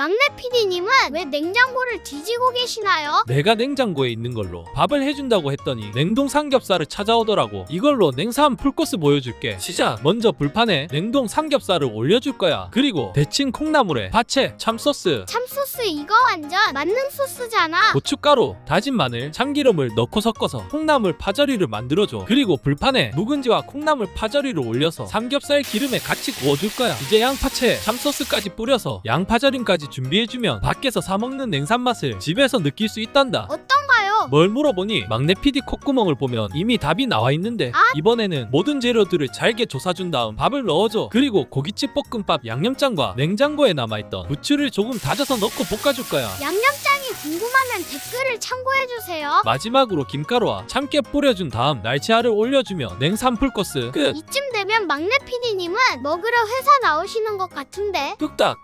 막내 PD님은 왜 냉장고를 뒤지고 계시나요? 내가 냉장고에 있는 걸로 밥을 해준다고 했더니 냉동 삼겹살을 찾아오더라고. 이걸로 냉삼 풀코스 보여줄게. 시작. 먼저 불판에 냉동 삼겹살을 올려줄 거야. 그리고 데친 콩나물에 파채, 참소스, 참소스 이거 완전 만능 소스잖아. 고춧가루, 다진 마늘, 참기름을 넣고 섞어서 콩나물 파절이를 만들어줘. 그리고 불판에 묵은지와 콩나물 파절이를 올려서 삼겹살 기름에 같이 구워줄 거야. 이제 양파채, 참소스까지 뿌려서 양파절임까지 준비해주면 밖에서 사 먹는 냉삼 맛을 집에서 느낄 수 있단다. 어떤가요? 뭘 물어보니 막내 PD 콧구멍을 보면 이미 답이 나와 있는데 아? 이번에는 모든 재료들을 잘게 조사준 다음 밥을 넣어줘 그리고 고깃집 볶음밥 양념장과 냉장고에 남아있던 부추를 조금 다져서 넣고 볶아줄 거야 양념장이 궁금하면 댓글을 참고해주세요. 마지막으로 김가루와 참깨 뿌려준 다음 날치알을 올려주면 냉삼 풀코스 끝 이쯤 되면 막내 PD님은 먹으러 회사 나오시는 것 같은데 뚝딱